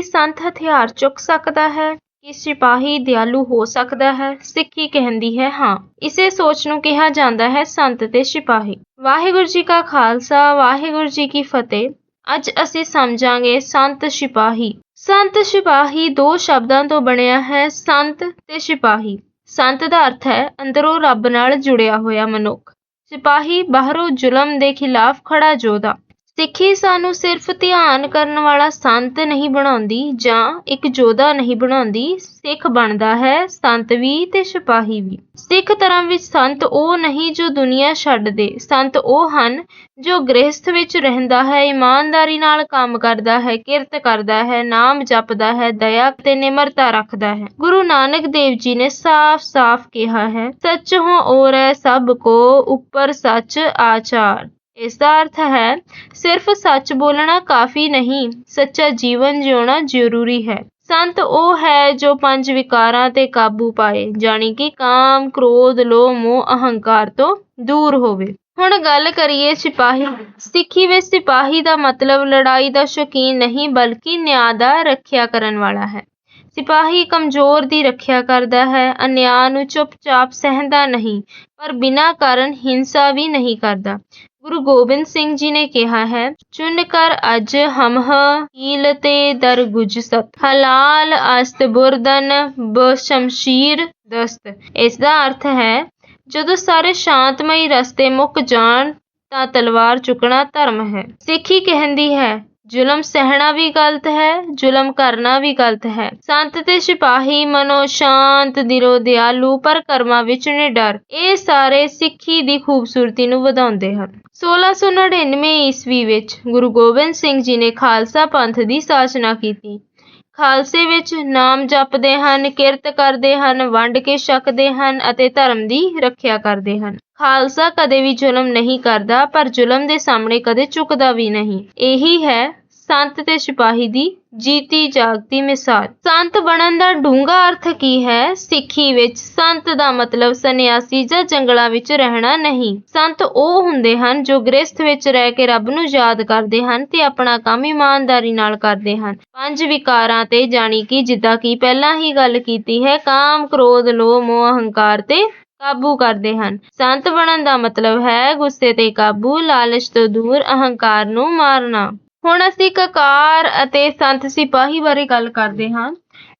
ਕੀ ਸੰਤ ਹਥਿਆਰ ਚੁੱਕ ਸਕਦਾ ਹੈ? ਕਿ ਸਿਪਾਹੀ ਦਿਆਲੂ ਹੋ ਸਕਦਾ ਹੈ? ਸਿੱਖੀ ਕਹਿੰਦੀ ਹੈ, ਹਾਂ। ਇਸੇ ਸੋਚ ਨੂੰ ਕਿਹਾ ਜਾਂਦਾ ਹੈ ਸੰਤ ਤੇ ਸਿਪਾਹੀ। ਵਾਹਿਗੁਰੂ ਜੀ ਕਾ ਖਾਲਸਾ, ਵਾਹਿਗੁਰੂ ਜੀ ਕੀ ਫਤਿਹ। ਅੱਜ ਅਸੀਂ ਸਮਝਾਂਗੇ ਸੰਤ ਸਿਪਾਹੀ। ਸੰਤ ਸਿਪਾਹੀ ਦੋ ਸ਼ਬਦਾਂ ਤੋਂ ਬਣਿਆ ਹੈ, ਸੰਤ ਤੇ ਸਿਪਾਹੀ। ਸੰਤ ਦਾ ਅਰਥ ਹੈ, ਅੰਦਰੋਂ ਰੱਬ ਨਾਲ ਜੁੜਿਆ ਹੋਇਆ ਮਨੁੱਖ। ਸਿਪਾਹੀ ਬਾਹਰੋਂ ਜ਼ੁਲਮ ਦੇ ਖਿਲਾਫ ਖੜਾ ਯੋਧਾ। ਸਿੱਖੀ ਸਾਨੂੰ ਸਿਰਫ ਧਿਆਨ ਕਰਨ ਵਾਲਾ ਸੰਤ ਨਹੀਂ ਬਣਾਉਂਦੀ ਜਾਂ ਇੱਕ ਯੋਧਾ ਨਹੀਂ ਬਣਾਉਂਦੀ, ਸਿੱਖ ਬਣਦਾ ਹੈ, ਸੰਤ ਵੀ ਤੇ ਸਿਪਾਹੀ ਵੀ। ਸਿੱਖ ਧਰਮ ਵਿੱਚ ਸੰਤ ਉਹ ਨਹੀਂ ਜੋ ਦੁਨੀਆ ਛੱਡ ਸੰਤ ਉਹ ਹਨ ਜੋ ਗ੍ਰਸਥ ਵਿੱਚ ਰਹਿੰਦਾ ਹੈ, ਇਮਾਨਦਾਰੀ ਨਾਲ ਕੰਮ ਕਰਦਾ ਹੈ, ਕਿਰਤ ਕਰਦਾ ਹੈ, ਨਾਮ ਜਪਦਾ ਹੈ, ਦਇਆ ਤੇ ਨਿਮਰਤਾ ਰੱਖਦਾ ਹੈ। ਗੁਰੂ ਨਾਨਕ ਦੇਵ ਜੀ ਨੇ ਸਾਫ਼-ਸਾਫ਼ ਕਿਹਾ ਹੈ, ਸੱਚ ਹੋ ਔਰ ਹੈ ਸਭ ਕੋ, ਉੱਪਰ ਸੱਚ ਆਚਾਰ। ਇਸ ਦਾ ਅਰਥ ਹੈ, ਸਿਰਫ ਸੱਚ ਬੋਲਣਾ ਕਾਫੀ ਨਹੀਂ, ਸੱਚਾ ਜੀਵਨ ਜਿਉਣਾ ਜ਼ਰੂਰੀ ਹੈ। ਸੰਤ ਉਹ ਹੈ ਜੋ ਪੰਜ ਵਿਕਾਰਾਂ ਤੇ ਕਾਬੂ ਪਾਏ, ਜਾਣੀ ਕਿ ਕਾਮ, ਕ੍ਰੋਧ, ਲੋਭ, ਮੋਹ, ਅਹੰਕਾਰ ਤੋਂ ਦੂਰ ਹੋਵੇ। ਹੁਣ ਗੱਲ ਕਰੀਏ ਸਿਪਾਹੀ ਸਿੱਖੀ ਵਿੱਚ ਸਿਪਾਹੀ ਦਾ ਮਤਲਬ ਲੜਾਈ ਦਾ ਸ਼ੌਕੀਨ ਨਹੀਂ, ਬਲਕਿ ਨਿਆਂ ਦਾ ਰੱਖਿਆ ਕਰਨ ਵਾਲਾ ਹੈ। ਸਿਪਾਹੀ ਕਮਜ਼ੋਰ ਦੀ ਰੱਖਿਆ ਕਰਦਾ ਹੈ, ਅਨਿਆਂ ਨੂੰ ਚੁੱਪਚਾਪ ਸਹਿੰਦਾ ਨਹੀਂ, ਪਰ ਬਿਨਾਂ ਕਾਰਨ ਹਿੰਸਾ ਵੀ ਨਹੀਂ ਕਰਦਾ। ਗੁਰੂ ਗੋਬਿੰਦ ਸਿੰਘ ਜੀ ਨੇ ਕਿਹਾ ਹੈ ਚੁਨ ਕਰ ਅਜ ਹਮਹ, ਹੀਲ ਤੇ ਦਰ ਗੁਜਸਤ ਹਲਾਲ ਅਸਤ ਬੁਰਦਨ, ਬ ਸ਼ਮਸ਼ੀਰ ਦਸਤ। ਇਸ ਦਾ ਅਰਥ ਹੈ, ਜਦੋਂ ਸਾਰੇ ਸ਼ਾਂਤਮਈ ਰਸਤੇ ਮੁੱਕ ਜਾਣ, ਤਾਂ ਤਲਵਾਰ ਚੁੱਕਣਾ ਧਰਮ ਹੈ। ਸਿੱਖੀ ਕਹਿੰਦੀ ਹੈ ਜ਼ੁਲਮ ਸਹਿਣਾ ਵੀ ਗਲਤ ਹੈ, ਜ਼ੁਲਮ ਕਰਨਾ ਵੀ ਗਲਤ ਹੈ। ਸੰਤ ਤੇ ਸਿਪਾਹੀ ਮਨੋ ਸ਼ਾਂਤ ਦਿਲੋਂ ਦਿਆਲੂ, ਪਰ ਕਰਮਾਂ ਵਿੱਚ ਨਿਡਰ, ਇਹ ਸਾਰੇ ਸਿੱਖੀ ਦੀ ਖੂਬਸੂਰਤੀ ਨੂੰ ਵਧਾਉਂਦੇ ਹਨ। 1699 ਈਸਵੀ ਵਿੱਚ ਗੁਰੂ ਗੋਬਿੰਦ ਸਿੰਘ ਜੀ ਨੇ ਖਾਲਸਾ ਪੰਥ ਦੀ ਸਾਜਨਾ ਕੀਤੀ। ਖਾਲਸੇ ਵਿੱਚ ਨਾਮ ਜਪਦੇ ਹਨ, ਕਿਰਤ ਕਰਦੇ ਹਨ, ਵੰਡ ਕੇ ਛਕਦੇ ਹਨ ਅਤੇ ਧਰਮ ਦੀ ਰੱਖਿਆ ਕਰਦੇ ਹਨ। ਖਾਲਸਾ ਕਦੇ ਵੀ ਜ਼ੁਲਮ ਨਹੀਂ ਕਰਦਾ, ਪਰ ਜ਼ੁਲਮ ਦੇ ਸਾਹਮਣੇ ਕਦੇ ਝੁਕਦਾ ਵੀ ਨਹੀਂ। ਇਹੀ ਹੈ ਸੰਤ ਤੇ ਸਿਪਾਹੀ ਦੀ ਜੀਤੀ ਜਾਗਦੀ ਮਿਸਾਲ। ਸੰਤ ਬਣਨ ਦਾ ਡੂੰਘਾ ਅਰਥ ਕੀ ਹੈ? ਸਿੱਖੀ ਵਿੱਚ ਸੰਤ ਦਾ ਮਤਲਬ ਸੰਨਿਆਸੀ ਜਾਂ ਜੰਗਲਾਂ ਵਿੱਚ ਰਹਿਣਾ ਨਹੀਂ। ਸੰਤ ਉਹ ਹੁੰਦੇ ਹਨ ਜੋ ਗ੍ਰਸਥ ਵਿੱਚ ਰਹਿ ਕੇ ਰੱਬ ਨੂੰ ਯਾਦ ਕਰਦੇ ਹਨ ਤੇ ਆਪਣਾ ਕੰਮ ਇਮਾਨਦਾਰੀ ਨਾਲ ਕਰਦੇ ਹਨ। ਪੰਜ ਵਿਕਾਰਾਂ ਤੇ ਜਾਣੀ ਕਿ ਜਿੱਦਾਂ ਕਿ ਪਹਿਲਾਂ ਹੀ ਗੱਲ ਕੀਤੀ ਹੈ, ਕਾਮ, ਕ੍ਰੋਧ, ਲੋਭ, ਮੋਹ, ਅਹੰਕਾਰ ਤੇ ਕਾਬੂ ਕਰਦੇ ਹਨ। ਸੰਤ ਬਣਨ ਦਾ ਮਤਲਬ ਹੈ ਗੁੱਸੇ ਤੇ ਕਾਬੂ, ਲਾਲਚ ਤੋਂ ਦੂਰ, ਅਹੰਕਾਰ ਨੂੰ ਮਾਰਨਾ। ਹੁਣ ਅਸੀਂ ਕਕਾਰ ਅਤੇ ਸੰਤ ਸਿਪਾਹੀ ਬਾਰੇ ਗੱਲ ਕਰਦੇ ਹਾਂ।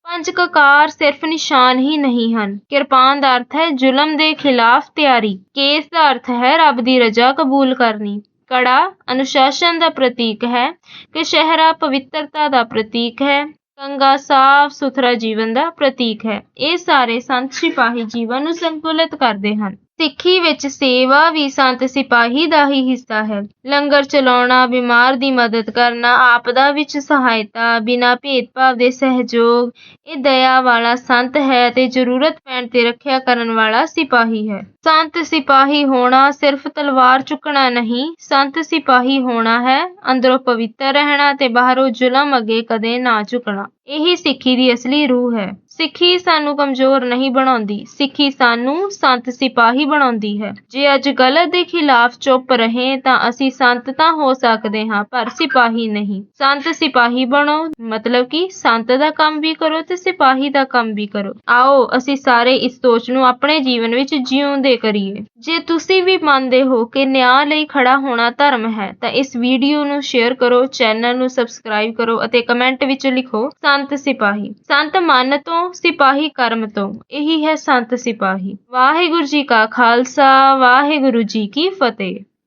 ਪੰਜ ਕਕਾਰ ਸਿਰਫ ਨਿਸ਼ਾਨ ਹੀ ਨਹੀਂ ਹਨ। ਕਿਰਪਾਨ ਦਾ ਅਰਥ ਹੈ ਜ਼ੁਲਮ ਦੇ ਖਿਲਾਫ ਤਿਆਰੀ। ਕੇਸ ਦਾ ਅਰਥ ਹੈ ਰੱਬ ਦੀ ਰਜ਼ਾ ਕਬੂਲ ਕਰਨੀ। ਕੜਾ ਅਨੁਸ਼ਾਸਨ ਦਾ ਪ੍ਰਤੀਕ ਹੈ ਕਸ਼ਹਿਰਾ ਪਵਿੱਤਰਤਾ ਦਾ ਪ੍ਰਤੀਕ ਹੈ। ਕੰਗਾ ਸਾਫ਼ ਸੁਥਰਾ ਜੀਵਨ ਦਾ ਪ੍ਰਤੀਕ ਹੈ। ਇਹ ਸਾਰੇ ਸੰਤ ਸਿਪਾਹੀ ਜੀਵਨ ਨੂੰ ਸੰਤੁਲਿਤ ਕਰਦੇ ਹਨ। ਸਿੱਖੀ ਵਿੱਚ ਸੇਵਾ ਵੀ ਸੰਤ ਸਿਪਾਹੀ ਦਾ ਹੀ ਹਿੱਸਾ ਹੈ। ਲੰਗਰ ਚਲਾਉਣਾ, ਬਿਮਾਰ ਦੀ ਮਦਦ ਕਰਨਾ, ਆਪਦਾ ਵਿੱਚ ਸਹਾਇਤਾ, ਬਿਨਾਂ ਭੇਦਭਾਵ ਦੇ ਸਹਿਯੋਗ, ਇਹ ਦਇਆ ਵਾਲਾ ਸੰਤ ਹੈ ਅਤੇ ਜ਼ਰੂਰਤ ਪੈਣ ਤੇ ਰੱਖਿਆ ਕਰਨ ਵਾਲਾ ਸਿਪਾਹੀ ਹੈ। ਸੰਤ ਸਿਪਾਹੀ ਹੋਣਾ ਸਿਰਫ ਤਲਵਾਰ ਚੁੱਕਣਾ ਨਹੀਂ, ਸੰਤ ਸਿਪਾਹੀ ਹੋਣਾ ਹੈ, ਅੰਦਰੋਂ ਪਵਿੱਤਰ ਰਹਿਣਾ ਤੇ ਬਾਹਰੋਂ ਜ਼ੁਲਮ ਅੱਗੇ ਕਦੇ ਨਾ ਝੁਕਣਾ। ਇਹੀ ਸਿੱਖੀ ਦੀ ਅਸਲੀ ਰੂਹ ਹੈ। ਸਿੱਖੀ ਸਾਨੂੰ ਕਮਜ਼ੋਰ ਨਹੀਂ ਬਣਾਉਂਦੀ, ਸਿੱਖੀ ਸਾਨੂੰ ਸੰਤ ਸਿਪਾਹੀ ਬਣਾਉਂਦੀ ਹੈ। ਜੇ ਅੱਜ ਗਲਤ ਦੇ ਖਿਲਾਫ ਚੁੱਪ ਰਹੇ ਤਾਂ ਅਸੀਂ ਸੰਤ ਤਾਂ ਹੋ ਸਕਦੇ ਹਾਂ, ਪਰ ਸਿਪਾਹੀ ਨਹੀਂ। ਸੰਤ ਸਿਪਾਹੀ ਬਣੋ, ਮਤਲਬ ਕਿ ਸੰਤ ਦਾ ਕੰਮ ਵੀ ਕਰੋ ਤੇ ਸਿਪਾਹੀ ਦਾ ਕੰਮ ਵੀ ਕਰੋ। ਆਓ, ਅਸੀਂ ਸਾਰੇ ਇਸ ਸੋਚ ਨੂੰ ਆਪਣੇ ਜੀਵਨ ਵਿੱਚ ਜਿਉਂਦੇ ਕਰੀਏ। ਜੇ ਤੁਸੀਂ ਵੀ ਮੰਨਦੇ ਹੋ ਕਿ ਨਿਆਂ ਲਈ ਖੜਾ ਹੋਣਾ ਧਰਮ ਹੈ, ਤਾਂ ਇਸ ਵੀਡੀਓ ਨੂੰ ਸ਼ੇਅਰ ਕਰੋ, ਚੈਨਲ ਨੂੰ ਸਬਸਕ੍ਰਾਈਬ ਕਰੋ ਅਤੇ ਕਮੈਂਟ ਵਿੱਚ ਲਿਖੋ, ਸੰਤ ਸਿਪਾਹੀ। ਸੰਤ ਮਨ ਤੋਂ, ਸਿਪਾਹੀ ਕਰਮ ਤੋਂ। ਇਹੀ ਹੈ ਸੰਤ ਸਿਪਾਹੀ। ਵਾਹਿਗੁਰੂ ਜੀ ਕਾ ਖਾਲਸਾ, ਵਾਹਿਗੁਰੂ ਜੀ ਕੀ ਫਤਿਹ।